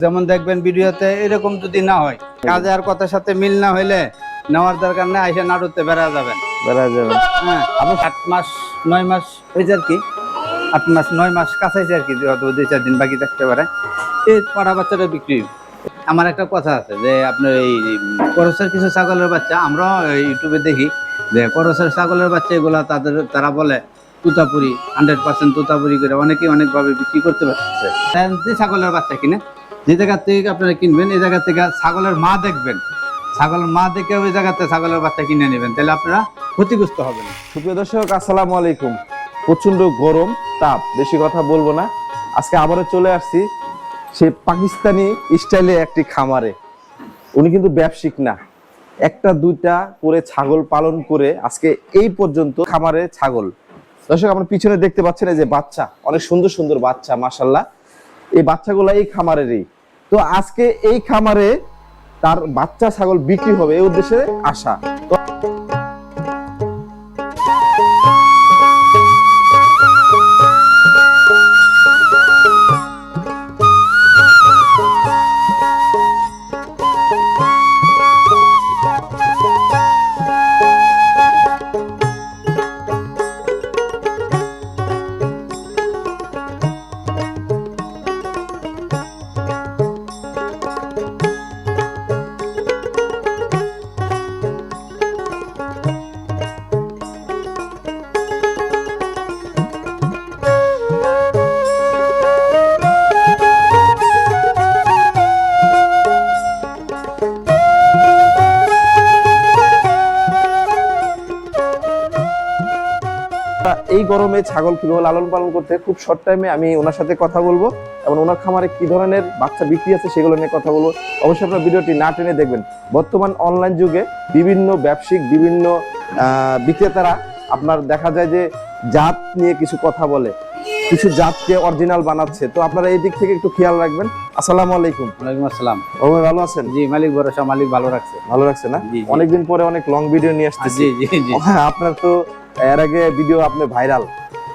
যেমন দেখবেন ভিডিওতে এরকম যদি না হয় কাজে আর কথার সাথে মিল না হইলে নেওয়ার দরকার নেই আইসা নাড়ুতে বেড়া যাবেন। বেড়া যাবে হ্যাঁ আপনি মাস নয় মাস হয়েছে আর কি আট মাস নয় মাস কাছাইছে আর কি দুই চার দিন বাকি থাকতে পারে। এই পাড়া বাচ্চাটা বিক্রি। আমার একটা কথা আছে যে আপনার এই করসের কিছু ছাগলের বাচ্চা আমরা ইউটিউবে দেখি যে করসের ছাগলের বাচ্চা এগুলা তাদের তারা বলে তুতাপুরি হান্ড্রেড পার্সেন্ট তুতাপুরি করে অনেকেই অনেকভাবে বিক্রি করতে পারছে। ছাগলের বাচ্চা কিনে। যে জায়গা থেকে আপনারা কিনবেন, এই জায়গা থেকে ছাগলের মা দেখবেন। ছাগলের মা দেখে ওই জায়গাতে ছাগলের বাচ্চা কিনে নেবেন, তাহলে আপনারা ক্ষতিগ্রস্ত হবেন। সুপ্রিয় দর্শক, আসসালামু আলাইকুম। প্রচণ্ড গরম, তাপ, বেশি কথা বলব না। আজকে আবারও চলে আসছি সে পাকিস্তানি স্টাইলে একটি খামারে। উনি কিন্তু ব্যবসায়িক না। একটা, দুইটা করে ছাগল পালন করে আজকে এই পর্যন্ত খামারে ছাগল। দর্শক আমরা পিছনে দেখতে পাচ্ছেন এই যে বাচ্চা, অনেক সুন্দর সুন্দর বাচ্চা মাসাল্লাহ এই বাচ্চাগুলো এই খামারেরই। তো আজকে এই খামারে তার বাচ্চা ছাগল বিক্রি হবে এই উদ্দেশ্যে আসা তো এই গরমে ছাগল কীভাবে লালন পালন করতে খুব শর্ট টাইমে আমি ওনার সাথে কথা বলব এবং ওনার খামারে কি ধরনের বাচ্চা বিক্রি আছে সেগুলো নিয়ে কথা বলব। অবশ্যই আপনার ভিডিওটি না টেনে দেখবেন। বর্তমান অনলাইন যুগে বিভিন্ন ব্যবসায়িক বিভিন্ন বিক্রেতারা আপনার দেখা যায় যে জাত নিয়ে কিছু কথা বলে কিছু জাতকে অরিজিনাল বানাচ্ছে। তো আপনারা এই দিক থেকে একটু খেয়াল রাখবেন। আসসালামু আলাইকুম। ওয়ালাইকুম আসসালাম। ও ভাই ভালো আছেন? জি মালিক ভরসা মালিক ভালো রাখছে। ভালো রাখছে না। অনেকদিন পরে অনেক লং ভিডিও নিয়ে আসতেছি। জি জি জি। হ্যাঁ, আপনার তো এর আগে ভিডিও আপনি ভাইরাল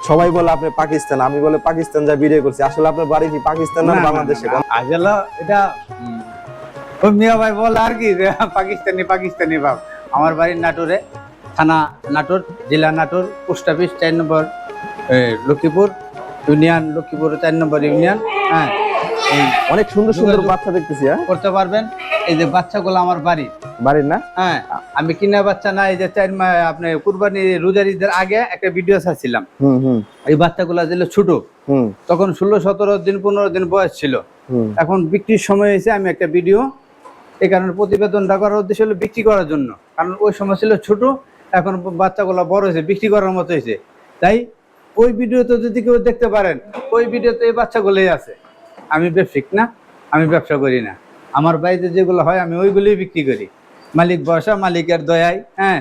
সবাই বলে আপনি পাকিস্তান আমি বলে পাকিস্তান যা ভিডিও করছি। আসলে আপনার বাড়ি কি পাকিস্তান না বাংলাদেশে? আসলে এটা মিয়া ভাই বল আর কি পাকিস্তানি পাকিস্তানি ভাব আমার বাড়ি নাটোরে থানা নাটোর জেলা নাটোর পোস্ট অফিস চার নম্বর লক্ষ্মীপুর ইউনিয়ন লক্ষ্মীপুর চার নম্বর ইউনিয়ন হ্যাঁ। অনেক সুন্দর সুন্দর বাচ্চা দেখতেছি হ্যাঁ। করতে পারবেন। এই যে বাচ্চাগুলো আমার বাড়ি বাড়ির না? হ্যাঁ আমি কিনা বাচ্চা না এই যে চার মা- আপনি কুরবানি রোজার ঈদের আগে একটা ভিডিও ছাড়ছিলাম। এই বাচ্চাগুলো দিল ছোট। হুম। তখন ষোলো সতেরো দিন পনেরো দিন বয়স ছিল। এখন বিক্রির সময় হয়েছে আমি একটা ভিডিও এই কারণে প্রতিবেদনটা করার উদ্দেশ্য হলো বিক্রি করার জন্য। কারণ ওই সময় ছিল ছোট এখন বাচ্চাগুলো বড় হয়েছে বিক্রি করার মতো হয়েছে। তাই ওই ভিডিওতে যদি কেউ দেখতে পারেন ওই ভিডিওতে এই বাচ্চাগুলোই আছে। আমি ব্যবসায়িক না আমি ব্যবসা করি না। আমার বাড়িতে যেগুলো হয় আমি ওইগুলোই বিক্রি করি। মালিক বসা মালিকের দয়ায় হ্যাঁ?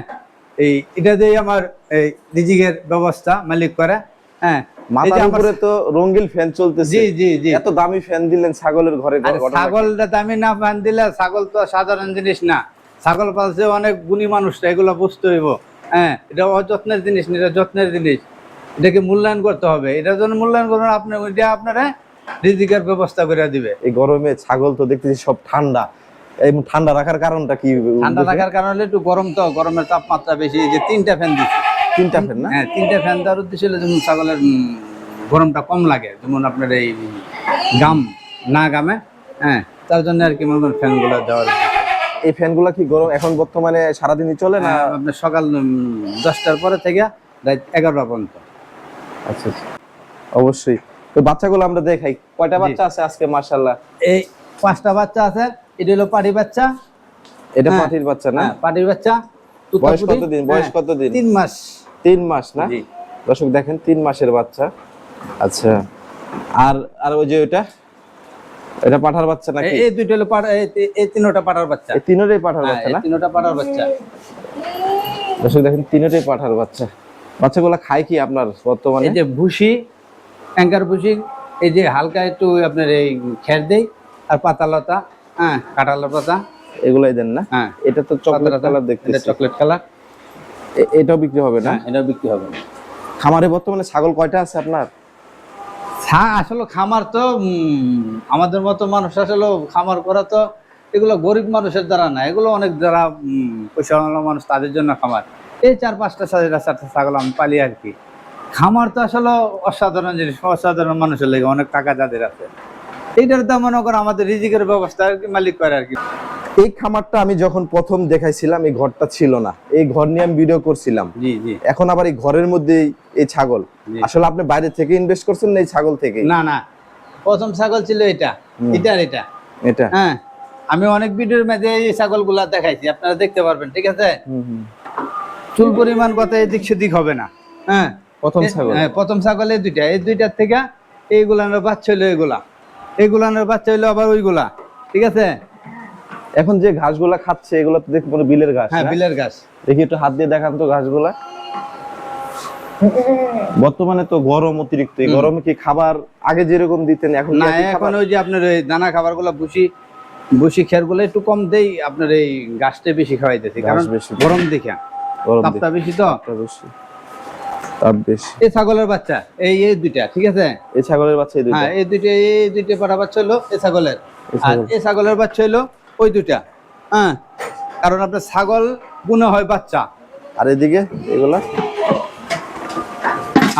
এই এটা দিয়েই আমার এই রিজিকের ব্যবস্থা মালিক করে হ্যাঁ? মাথার উপরে তো রঙিন ফ্যান চলতেছে। জি জি জি। এত দামি ফ্যান দিলেন ছাগলের ঘরে আর ঘটনা কি? ছাগলটা দামি না ফান দিলে ছাগল তো সাধারণ জিনিস না। ছাগল পালছে অনেক গুণী মানুষটা এগুলো বুঝতে হইব। হ্যাঁ এটা অযত্নের জিনিস না এটা যত্নের জিনিস। এটাকে মূল্যায়ন করতে হবে। এটার জন্য মূল্যায়ন করুন আপনি ওইটা আপনারা রিজিকের ব্যবস্থা করে দিবে। এই গরমে ছাগল তো দেখতেছি সব ঠান্ডা। এই ঠান্ডা রাখার কারণটা কি ঠান্ডা থাকার কারণে একটু গরম তো গরমের তাপমাত্রা বেশি যে তিনটা ফ্যান দিচ্ছি তিনটা ফ্যান না? হ্যাঁ তিনটা ফ্যান দেওয়ার উদ্দেশ্য হলো যেমন ছাগলের গরমটা কম লাগে যেমন আপনার এই গাম না গামে হ্যাঁ তার জন্য আর কি মনে করেন ফ্যানগুলো দেওয়ার। এই ফ্যানগুলা কি গরম এখন বর্তমানে সারাদিনই চলে না? হ্যাঁ, আপনার সকাল দশটার পরে থেকে রাত এগারোটা পর্যন্ত। আচ্ছা আচ্ছা। অবশ্যই। তো বাচ্চাগুলো আমরা দেখাই। কয়টা বাচ্চা আছে আজকে মার্শাল্লাহ এই পাঁচটা বাচ্চা আছে এটা হলো পাটি বাচ্চা। এটা হ্যাঁ। পাঠির বাচ্চা না? হ্যাঁ পাটির বাচ্চা বয়স তুতাপুরি। কতদিন? বয়স হ্যাঁ, কতদিন? তিন মাস। তিন মাস না? দর্শক দেখেন তিন মাসের বাচ্চা। আচ্ছা। আর আর ওই যে ওটা এটা পাঠার বাচ্চা নাকি? এই- দুইটা হলো এই- তিনোটা পাটার বাচ্চা। এই তিনোটাই পাঠার বাচ্চা না? তিনোটা পাটার বাচ্চা। দর্শক দেখেন তিনোটাই পাঠার বাচ্চা। বাচ্চাগুলো খায় কি আপনার বর্তমানে? এই যে ভুসি অ্যাঙ্কার ভুসি এই যে হালকা একটু আপনার এই খের দেই আর পাতা লতা হ্যাঁ। কাঁঠালের পাতা। এগুলাই দেন না? হ্যাঁ। এটা তো চকলেট কালার দেখতেছি। চকলেট কালার এটাও বিক্রি হবে না? হ্যাঁ এটা বিক্রি হবে। না খামারে বর্তমানে ছাগল কয়টা আছে আপনার? হ্যাঁ আসলে খামার তো আমাদের মতো মানুষ আসলে খামার করা তো এগুলো গরিব মানুষের দ্বারা না। এগুলো অনেক যারা পয়সাওয়ালা মানুষ তাদের জন্য খামার। এই চার পাঁচটা চারটা চারটা ছাগল আমি পালি আর কি। খামার তো আসলে অসাধারণ জিনিস অসাধারণ মানুষের লেগে অনেক টাকা যাদের আছে। এইটার দাম মনে করো আমাদের রিজিকের ব্যবস্থা মালিক করে আর কি। এই খামারটা আমি যখন প্রথম দেখাইছিলাম এই ঘরটা ছিল না। এই ঘর নিয়ে আমি ভিডিও করছিলাম। জি জি। এখন আবার এই ঘরের মধ্যেই এই ছাগল। আসলে আপনি বাইরে থেকে ইনভেস্ট করছেন না এই ছাগল থেকে? না না। প্রথম ছাগল ছিল এটা। এটা আর এটা। এটা? হ্যাঁ। আমি অনেক ভিডিওর মধ্যে এই ছাগলগুলা দেখাইছি আপনারা দেখতে পারবেন ঠিক আছে? হুম, হুম। চুল পরিমাণ কত এদিক সেদিক হবে না। হ্যাঁ। প্রথম ছাগল? হ্যাঁ, প্রথম ছাগল এই দুইটা। এই দুইটার থেকে এইগুলানোর বাচ্চা হইল এগুলা। এইগুলানোর বাচ্চা হইল আবার ওইগুলা ঠিক আছে? এখন যে ঘাসগুলা খাচ্ছে এগুলো তো দেখুন কোনো বিলের ঘাস হ্যাঁ বিলের গাছ দেখি একটু হাত দিয়ে দেখান তো ঘাসগুলা। বর্তমানে তো গরম অতিরিক্ত এই গরমে কি খাবার আগে যেরকম দিতেন এখন না এখন ওই যে আপনার ওই দানা খাবারগুলা বুসি বুসি খেয়ারগুলো একটু কম দেই আপনার এই গাছটা বেশি খাওয়াইতেছি ঘাস কারণ বেশি। গরম দেখা। গরম তাপটা বেশি তো? বেশি। তাপ বেশি। এই ছাগলের বাচ্চা এই এই দুইটা ঠিক আছে? এই ছাগলের বাচ্চা এই দুইটা। হ্যাঁ এই দুইটা এই দুইটা পাড়া বাচ্চা হলো এই ছাগলের। আর এই ছাগলের বাচ্চা হলো ওই দুইটা হ্যাঁ? কারণ আপনার ছাগল গুণে হয় বাচ্চা। আর এদিকে এগুলা?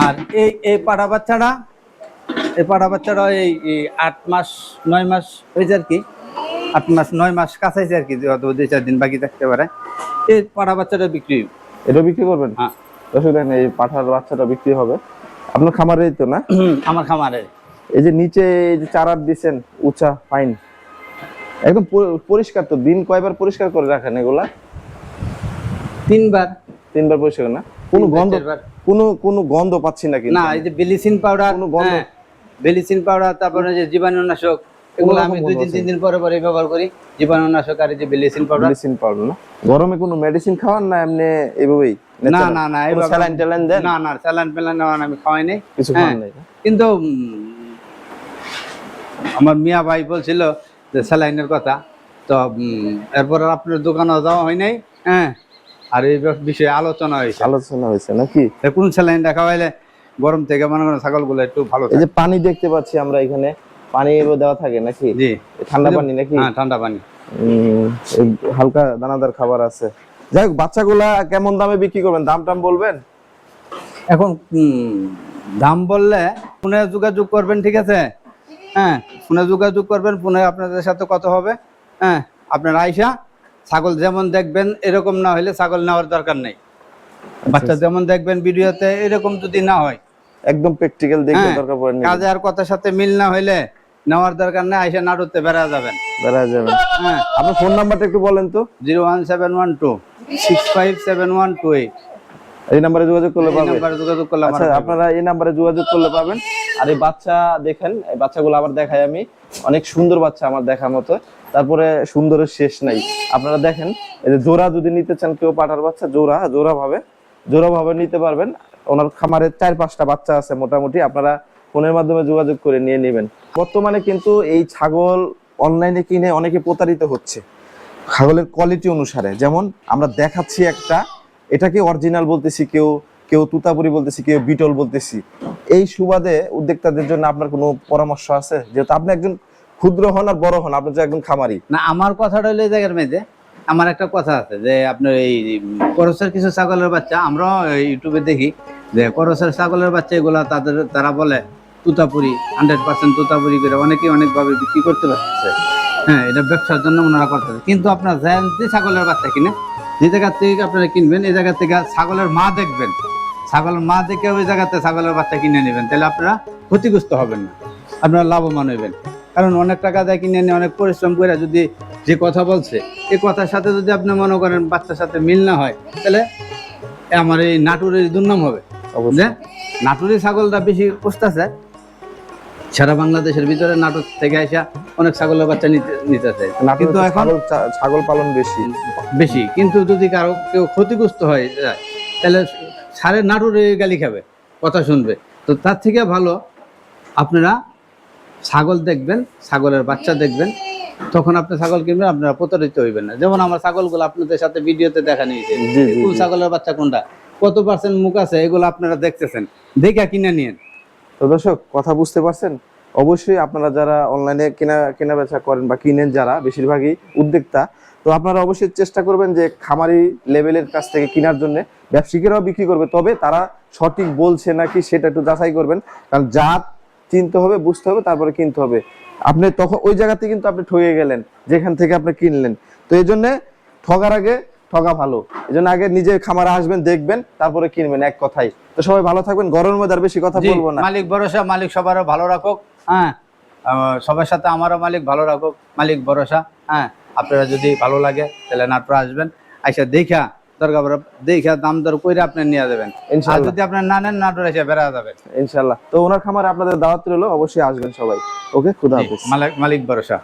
আর এই এই পাড়া বাচ্চাটা এই পাড়া বাচ্চাটা এই আট মাস নয় মাস হয়েছে আর কি। আট মাস নয় মাস কাছাইছে আর কি দুই চার দিন বাকি থাকতে পারে। এই পাড়া বাচ্চাটা বিক্রি। এটা বিক্রি করবেন? হ্যাঁ। দেখেন এই পাঠার বাচ্চাটা বিক্রি হবে। আপনার খামারেই তো না? আমার খামারে। এই যে নিচে এই যে চারার দিছেন উঁচা ফাইন একদম পরিষ্কার তো দিন কয়বার পরিষ্কার করে রাখেন এগুলা? তিনবার। তিনবার পরিষ্কার না? কোনো গন্ধ। কোনো কোনো গন্ধ পাচ্ছি না কিন্তু না এই যে বেলিসিন পাউডার কোনো গন্ধ? বেলিসিন পাউডার তারপরে যে জীবাণুনাশক এগুলো আমি দুই দিন তিন দিন পরে পরে ব্যবহার করি। জীবাণুনাশক যে বেলিসিন পাউডার। মেডিসিন পাউডার না? গরমে কোনো মেডিসিন খাওয়ান না এমনি এইভাবেই না না না স্যালাইন ট্যালাইন দেন? না না স্যালাইন প্যালাইন আমি খাওয়াই নাই। কিছু খাওয়ান নাই কিন্তু আমার মিয়া ভাই বলছিল যে স্যালাইনের কথা। তো এরপর আপনার দোকানে যাওয়া হয় নাই হ্যাঁ। আর এই বিষয়ে আলোচনা হয়েছে। আলোচনা হয়েছে নাকি? কোন স্যালাইনটা খাওয়াইলে গরম থেকে মনে করেন ছাগলগুলো একটু ভালো এই যে পানি দেখতে পাচ্ছি আমরা এখানে। পানি দেওয়া থাকে নাকি? জি। ঠান্ডা পানি নাকি? হ্যাঁ ঠান্ডা পানি। হালকা দানাদার খাবার আছে। যাই হোক বাচ্চাগুলা কেমন দামে বিক্রি করবেন? দাম টাম বলবেন? এখন দাম বললে ফোনে যোগাযোগ করবেন ঠিক আছে? হ্যাঁ ফোনে যোগাযোগ করবেন ফোনে আপনাদের সাথে কত হবে। হ্যাঁ আপনার আইসা ছাগল যেমন দেখবেন এরকম না হলে ছাগল নেওয়ার দরকার নেই। বাচ্চা যেমন দেখবেন ভিডিওতে এরকম যদি না হয়। একদম প্র্যাকটিক্যাল দেখতে হ্যাঁ, দরকার পড়ে। কাজে আর কথার সাথে মিল না হইলে নেওয়ার দরকার নেই আইসা নাটুতে বেড়া যাবেন। বেড়া যাবে হ্যাঁ। আপনার ফোন নাম্বারটা একটু বলেন তো। Zero one seven one two. Six five seven one two eight. এই নাম্বারে যোগাযোগ করলে পাবেন। যোগাযোগ করলে আচ্ছা আপনারা এই নাম্বারে যোগাযোগ করলে পাবেন। আর এই বাচ্চা দেখেন এই বাচ্চাগুলো আবার দেখাই আমি। অনেক সুন্দর বাচ্চা আমার দেখার মতো। তারপরে সুন্দরের শেষ নাই। আপনারা দেখেন এই যে জোড়া যদি নিতে চান কেউ পাঠার বাচ্চা জোড়া জোড়া ভাবে জোড়া ভাবে নিতে পারবেন। ওনার খামারে চার পাঁচটা বাচ্চা আছে মোটামুটি। আপনারা ফোনের মাধ্যমে যোগাযোগ করে নিয়ে নেবেন। বর্তমানে কিন্তু এই ছাগল অনলাইনে কিনে অনেকে প্রতারিত হচ্ছে ছাগলের কোয়ালিটি অনুসারে। যেমন আমরা দেখাচ্ছি একটা, এটাকে অরিজিনাল বলতেছি, কেউ কেউ তুতাপুরি বলতেছি, কেউ বিটল বলতেছি। এই সুবাদে উদ্যোক্তাদের জন্য আপনার কোনো পরামর্শ আছে? যেহেতু আপনি একজন ক্ষুদ্র হন আর বড় হন, আপনি তো একজন খামারি। না, আমার কথাটা হলো জায়গার মেয়েতে আমার একটা কথা আছে যে আপনার এই করসের কিছু ছাগলের বাচ্চা আমরা ইউটিউবে দেখি যে করসের ছাগলের বাচ্চা এগুলা তাদের, তারা বলে তুতাপুরি হান্ড্রেড পার্সেন্ট তুতাপুরি করে অনেকেই অনেকভাবে বিক্রি করতে পারছে হ্যাঁ এটা ব্যবসার জন্য ওনারা করতেছে কিন্তু আপনার যে ছাগলের বাচ্চা কিনে যে জায়গা থেকে আপনারা কিনবেন এই জায়গা থেকে ছাগলের মা দেখবেন। ছাগলের মা দেখে ওই জায়গাতে ছাগলের বাচ্চা কিনে নেবেন। তাহলে আপনারা ক্ষতিগ্রস্ত হবেন না। আপনারা লাভবান হইবেন। কারণ অনেক টাকা দিয়ে কিনে নিয়ে অনেক পরিশ্রম করে যদি যে কথা বলছে এই কথার সাথে যদি আপনি মনে করেন বাচ্চার সাথে মিল না হয় তাহলে আমার এই নাটুরের দুর্নাম হবে। যে নাটুরি ছাগলটা বেশি পুষতেছে সারা বাংলাদেশের ভিতরে নাটক থেকে আসা অনেক ছাগলের বাচ্চা নিতে নিতেছে। কিন্তু এখন ছাগল পালন বেশি। বেশি। কিন্তু যদি কারও কেউ ক্ষতিগ্রস্ত হয় তাহলে সারে নাটুরে গালি খাবে কথা শুনবে। তো তার থেকে ভালো আপনারা ছাগল দেখবেন ছাগলের বাচ্চা দেখবেন তখন আপনি ছাগল কিনবেন আপনারা প্রতারিত হইবেন না। যেমন আমার ছাগলগুলো আপনাদের সাথে ভিডিওতে দেখা নিয়েছে। কোন ছাগলের বাচ্চা কোনটা? কত পার্সেন্ট মুখ আছে? এগুলো আপনারা দেখতেছেন। দেখা কিনে নিয়েন। তো দর্শক, কথা বুঝতে পারছেন? অবশ্যই আপনারা যারা অনলাইনে কেনা কেনা বেচা করেন বা কিনেন যারা, বেশিরভাগই উদ্যোক্তা, তো আপনারা অবশ্যই চেষ্টা করবেন যে খামারি লেভেলের কাছ থেকে কেনার জন্য ব্যবসায়িকেরাও বিক্রি করবে। তবে তারা সঠিক বলছে নাকি সেটা একটু যাচাই করবেন। কারণ জাত চিনতে হবে, বুঝতে হবে, তারপরে কিনতে হবে। আপনি তখন ওই জায়গাতে কিন্তু আপনি ঠকে গেলেন, যেখান থেকে আপনি কিনলেন। তো এই জন্যে ঠগার আগে ঠগা ভালো। এই জন্য আগে নিজের খামারে আসবেন দেখবেন তারপরে কিনবেন এক কথাই তো সবাই ভালো থাকবেন গরমের মধ্যে আর বেশি কথা বলব না। মালিক ভরসা মালিক সবারও ভালো রাখুক হ্যাঁ। সবার সাথে আমারও মালিক ভালো রাখুক মালিক ভরসা হ্যাঁ। আপনারা যদি ভালো লাগে তাহলে নাটপুর আসবেন। আইসা দেখা দরকার দেখা দাম দর করে আপনি নিয়ে যাবেন। আর যদি আপনার না নেন নাটোর এসে বেড়া যাবেন ইনশাল্লাহ তো ওনার খামারে আপনাদের দাওয়াত রইল অবশ্যই আসবেন সবাই। ওকে খুদা হাফেজ। মালিক মালিক ভরসা।